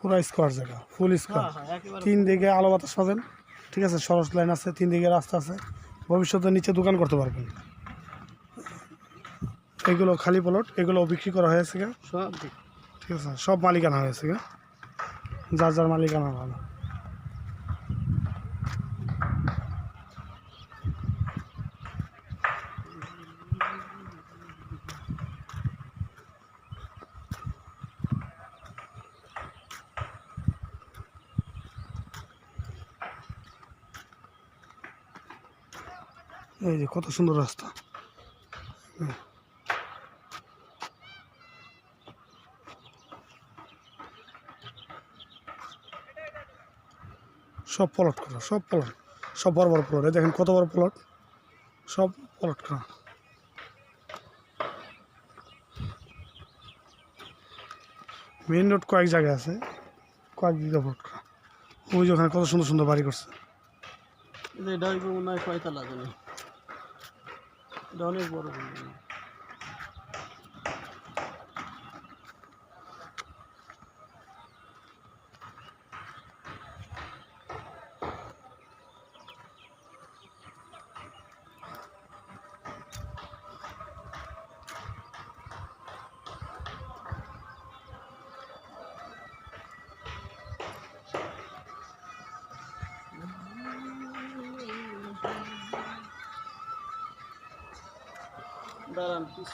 পুরো স্কোয়ার জায়গা ফুল স্কোয়ার হ্যাঁ হ্যাঁ তিন দিকে আলো বাতাস পাবেন ঠিক আছে? সরস লাইন আছে তিন দিকে রাস্তা আছে। ভবিষ্যতে নিচে দোকান করতে পারবেন। এগুলো খালি প্লট এগুলো বিক্রি করা হয়েছে গা। সব ঠিক আছে সব মালিকানা হয়েছে গা। যার যার মালিকানা ভালো। এই যে কত সুন্দর রাস্তা। সব প্লট করা, সব প্লট সব বড় বড় প্লট দেখেন কত বড় প্লট সব প্লট করা। মেন রোড কয়েক জায়গায় আছে, কয়েক বিঘা প্লট করা। ওই ওখানে কত সুন্দর সুন্দর বাড়ি করছে। এটা মনে হয় অনেক বড় দাঁড়ান পিস